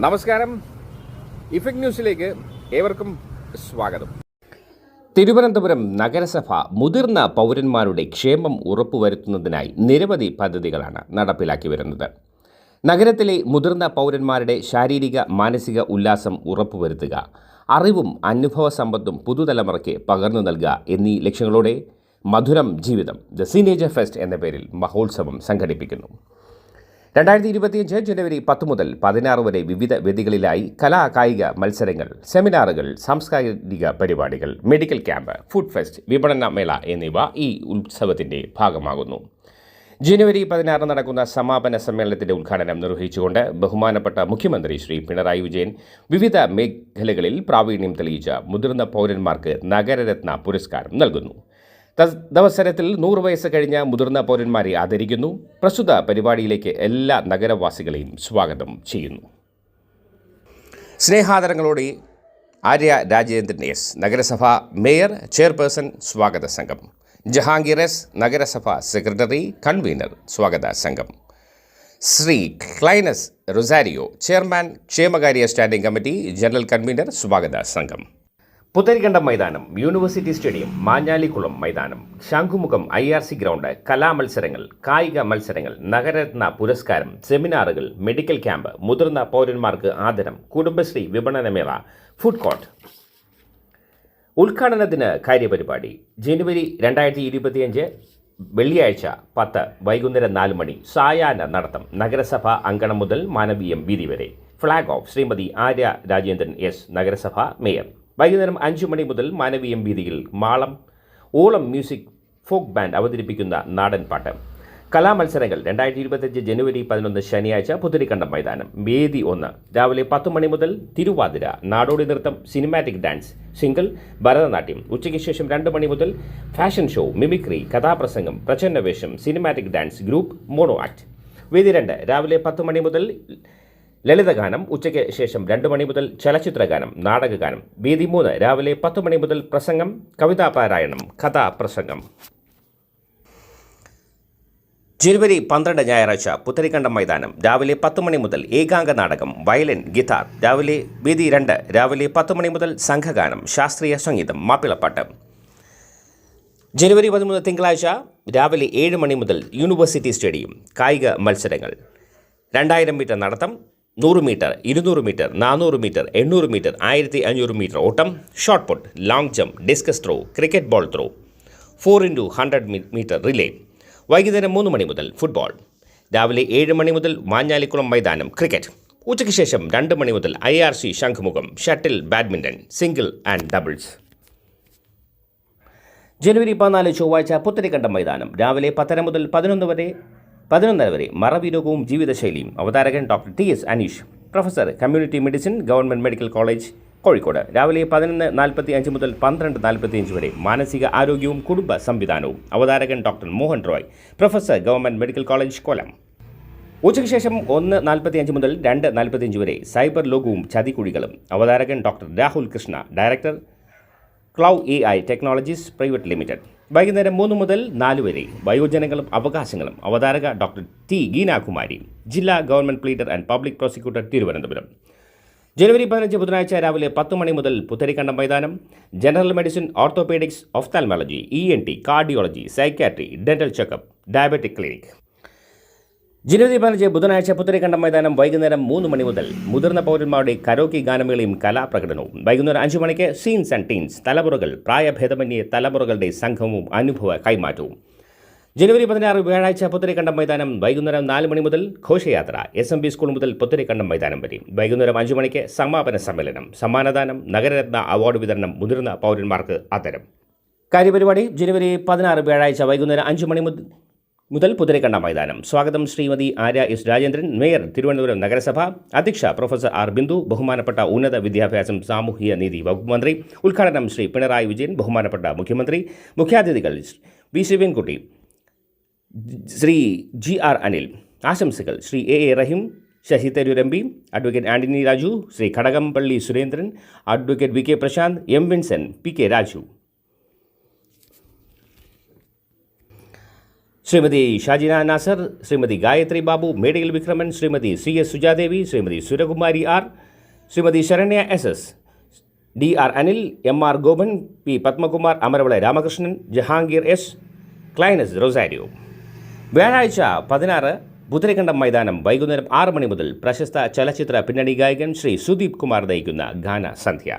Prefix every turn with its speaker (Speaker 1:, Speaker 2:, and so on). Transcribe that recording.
Speaker 1: നമസ്കാരം. ഇഫക്ട് ന്യൂസിലേക്ക് ഏവർക്കും സ്വാഗതം. തിരുവനന്തപുരം നഗരസഭ മുതിർന്ന പൗരന്മാരുടെ ക്ഷേമം ഉറപ്പുവരുത്തുന്നതിനായി നിരവധി പദ്ധതികളാണ് നടപ്പിലാക്കി വരുന്നത്. നഗരത്തിലെ മുതിർന്ന പൗരന്മാരുടെ ശാരീരിക മാനസിക ഉല്ലാസം ഉറപ്പുവരുത്തുക അറിവും അനുഭവ സമ്പത്തും പുതുതലമുറയ്ക്ക് പകർന്നു നൽകുക എന്നീ ലക്ഷ്യങ്ങളോടെ മധുരം ജീവിതം ദ സീനേജർ ഫെസ്റ്റ് എന്ന പേരിൽ മഹോത്സവം സംഘടിപ്പിക്കുന്നു. രണ്ടായിരത്തി ഇരുപത്തിയഞ്ച് ജനുവരി പത്ത് മുതൽ പതിനാറ് വരെ വിവിധ വേദികളിലായി കലാ കായിക മത്സരങ്ങൾ സെമിനാറുകൾ സാംസ്കാരിക പരിപാടികൾ മെഡിക്കൽ ക്യാമ്പ് ഫുഡ് ഫെസ്റ്റ് വിപണന മേള എന്നിവ ഈ ഉത്സവത്തിന്റെ ഭാഗമാകുന്നു. ജനുവരി പതിനാറ് നടക്കുന്ന സമാപന സമ്മേളനത്തിന്റെ ഉദ്ഘാടനം നിർവഹിച്ചുകൊണ്ട് ബഹുമാനപ്പെട്ട മുഖ്യമന്ത്രി ശ്രീ പിണറായി വിജയൻ വിവിധ മേഖലകളിൽ പ്രാവീണ്യം തെളിയിച്ച മുതിർന്ന പൗരന്മാർക്ക് നഗരരത്ന പുരസ്കാരം നൽകുന്നു. തദവസരത്തിൽ നൂറ് വയസ്സ് കഴിഞ്ഞ മുതിർന്ന പൗരന്മാരെ ആദരിക്കുന്നു. പ്രസ്തുത പരിപാടിയിലേക്ക് എല്ലാ നഗരവാസികളെയും സ്വാഗതം ചെയ്യുന്നു. സ്നേഹാദരങ്ങളോടെ ആര്യ രാജേന്ദ്രൻ എസ് നഗരസഭാ മേയർ ചെയർപേഴ്സൺ സ്വാഗത സംഘം. ജഹാംഗീർ എസ് നഗരസഭാ സെക്രട്ടറി കൺവീനർ സ്വാഗത സംഘം. ശ്രീ ക്ലൈനസ് റൊസാരിയോ ചെയർമാൻ ക്ഷേമകാര്യ സ്റ്റാൻഡിംഗ് കമ്മിറ്റി ജനറൽ കൺവീനർ സ്വാഗത സംഘം. Putharikandam Maidanam university stadium Manjalikulam Maidanam Shanghumukham I R C ground കലാമത്സരങ്ങൾ കായിക മത്സരങ്ങൾ നഗരരത്ന പുരസ്കാരം സെമിനാറുകൾ മെഡിക്കൽ ക്യാമ്പ് മുതിർന്ന പൗരന്മാർക്ക് ആദരം കുടുംബശ്രീ വിപണനമേള ഫുഡ് കോർട്ട്. ഉദ്ഘാടനത്തിന് കാര്യപരിപാടി. ജനുവരി രണ്ടായിരത്തി ഇരുപത്തിയഞ്ച് വെള്ളിയാഴ്ച പത്ത് വൈകുന്നേരം നാല് മണി സായാഹ്ന നടത്തം നഗരസഭ അങ്കണം മുതൽ മാനവീയം വീതി വരെ. Flag off Shrimati Arya Rajendran S നഗരസഭാ മേയർ. വൈകുന്നേരം അഞ്ചു മണി മുതൽ മാനവീയം വീതിയിൽ മാളം ഓളം മ്യൂസിക് ഫോക്ക് ബാൻഡ് അവതരിപ്പിക്കുന്ന നാടൻ പാട്ട്. കലാമത്സരങ്ങൾ രണ്ടായിരത്തി ഇരുപത്തഞ്ച് ജനുവരി പതിനൊന്ന് ശനിയാഴ്ച പുതിരിക്കണ്ടം മൈതാനം. വേദി ഒന്ന്. രാവിലെ പത്ത് മണി മുതൽ തിരുവാതിര. നാടോടി നൃത്തം സിനിമാറ്റിക് ഡാൻസ് സിംഗിൾ ഭരതനാട്യം. ഉച്ചയ്ക്ക് ശേഷം രണ്ട് മണി മുതൽ ഫാഷൻ ഷോ മിമിക്രി കഥാപ്രസംഗം പ്രചന്നവേഷം cinematic dance group mono act വേദി രണ്ട്. രാവിലെ പത്ത് മണി മുതൽ ലളിതഗാനം ഉച്ചയ്ക്ക് ശേഷം രണ്ട് മണി മുതൽ ചലച്ചിത്രഗാനം നാടകഗാനം. വീതി മൂന്ന് രാവിലെ പത്ത് മണി മുതൽ പ്രസംഗം കവിതാ പാരായണം കഥാപ്രസംഗം ജനുവരി പന്ത്രണ്ട് ഞായറാഴ്ച പുത്തരിക്കണ്ടം മൈതാനം രാവിലെ പത്ത് മണി മുതൽ ഏകാംഗ നാടകം വയലിൻ ഗിത്താർ. രാവിലെ വീതി രണ്ട് രാവിലെ പത്ത് മണി മുതൽ സംഘഗാനം ശാസ്ത്രീയ സംഗീതം മാപ്പിളപ്പാട്ട്. ജനുവരി പതിമൂന്ന് തിങ്കളാഴ്ച രാവിലെ ഏഴ് മണി മുതൽ യൂണിവേഴ്സിറ്റി സ്റ്റേഡിയം കായിക മത്സരങ്ങൾ. രണ്ടായിരം മീറ്റർ നടത്തം നൂറ് മീറ്റർ ഇരുന്നൂറ് മീറ്റർ നാനൂറ് മീറ്റർ എണ്ണൂറ് മീറ്റർ ആയിരത്തി അഞ്ഞൂറ് മീറ്റർ ഓട്ടം shot put long jump discus throw cricket ball throw four into hundred metre relay വൈകുന്നേരം മൂന്ന് മണി മുതൽ ഫുട്ബോൾ രാവിലെ ഏഴ് മണി മുതൽ മാഞ്ഞാലിക്കുളം മൈതാനം ക്രിക്കറ്റ് ഉച്ചയ്ക്ക് ശേഷം രണ്ട് മണി മുതൽ I R C Shanghumukham shuttle badminton single and doubles ജനുവരി പതിനാല് ചൊവ്വാഴ്ച പുത്തരിക്കണ്ടം മൈതാനം. രാവിലെ പത്തര മുതൽ പതിനൊന്ന് വരെ പതിനൊന്നര വരെ മറവിരോഗവും ജീവിതശൈലിയും. അവതാരകൻ doctor T S Aneesh professor community medicine government medical college Kozhikode. രാവിലെ പതിനൊന്ന് നാൽപ്പത്തി അഞ്ച് മുതൽ പന്ത്രണ്ട് നാൽപ്പത്തി അഞ്ച് വരെ മാനസിക ആരോഗ്യവും കുടുംബ സംവിധാനവും. അവതാരകൻ doctor Mohan Roy professor government medical college Kollam ഉച്ചയ്ക്ക് ശേഷം ഒന്ന് നാൽപ്പത്തി അഞ്ച് മുതൽ രണ്ട് നാൽപ്പത്തി അഞ്ച് വരെ സൈബർ ലോകവും ചതിക്കുഴികളും. അവതാരകൻ doctor Rahul Krishna director Clou A I technologies private limited. വൈകുന്നേരം മൂന്ന് മുതൽ നാല് വരെ വയോജനങ്ങളും അവകാശങ്ങളും അവതാരക ഡോക്ടർ ടി ഗീനാകുമാരി ജില്ലാ government pleader and public prosecutor Thiruvananthapuram. ജനുവരി പതിനഞ്ച് ബുധനാഴ്ച രാവിലെ പത്ത് മണി മുതൽ Putharikandam Maidanam general medicine orthopaedics ophthalmology E N T cardiology psychiatry dental checkup diabetic clinic. ജനുവരി പതിനഞ്ച് ബുധനാഴ്ച പുത്തരിക്കണ്ടം മൈതാനം വൈകുന്നേരം മൂന്ന് മണി മുതൽ മുതിർന്ന പൗരന്മാരുടെ കരോക്കി ഗാനമേളയും കലാപ്രകടനവും. വൈകുന്നേരം അഞ്ചു മണിക്ക് സീൻസ് ആൻഡ് ടീൻസ് തലമുറകൾ പ്രായഭേദമന്യേ തലമുറകളുടെ സംഘവും അനുഭവ കൈമാറ്റവും. ജനുവരി പതിനാറ് വ്യാഴാഴ്ച പുത്തരിക്കണ്ടം മൈതാനം വൈകുന്നേരം നാല് മണി മുതൽ ഘോഷയാത്ര എസ് എം ബി സ്കൂൾ മുതൽ പുത്തരിക്കണ്ടം മൈതാനം വരെ. വൈകുന്നേരം അഞ്ചു മണിക്ക് സമാപന സമ്മേളനം സമ്മാനദാനം നഗരരത്ന അവാർഡ് വിതരണം മുതിർന്ന പൗരന്മാർക്ക് ആദരം. കാര്യപരിപാടി ജനുവരി പതിനാറ് വ്യാഴാഴ്ച വൈകുന്നേരം അഞ്ചു മണി മുതൽ മുതൽ പുതിരക്കണ്ണ മൈതാനം. സ്വാഗതം ശ്രീമതി ആര്യ എസ് രാജേന്ദ്രൻ മേയർ തിരുവനന്തപുരം നഗരസഭ അധ്യക്ഷ പ്രൊഫസർ ആർ ബിന്ദു ബഹുമാനപ്പെട്ട ഉന്നത വിദ്യാഭ്യാസം സാമൂഹിക നീതി വകുപ്പ് മന്ത്രി ഉദ്ഘാടനം ശ്രീ പിണറായി വിജയൻ ബഹുമാനപ്പെട്ട മുഖ്യമന്ത്രി മുഖ്യാതിഥികൾ V Sivankutty Shri G R Anil ആശംസകൾ Shri A A Rahim Shashi Tharoor M P advocate Antony Raju Shri Kadakampally Surendran advocate V K Prashanth M Vinson P K Raju. Shrimati Shajina Nasar Shrimati Gayathri Babu Medayil Vikraman Shrimati C S Sujadevi Shrimati Surakumari R Shrimati Saranya S S D R Anil M R Gopan P Padmakumar Amaravila Ramakrishnan Jahangir S Clinus Rosario. വ്യാഴാഴ്ച പതിനാറ് പുതരിക്കണ്ടം മൈതാനം വൈകുന്നേരം ആറ് മണി മുതൽ പ്രശസ്ത ചലച്ചിത്ര പിന്നണി ഗായകൻ ശ്രീ സുദീപ് കുമാർ നയിക്കുന്ന ഗാന സന്ധ്യ.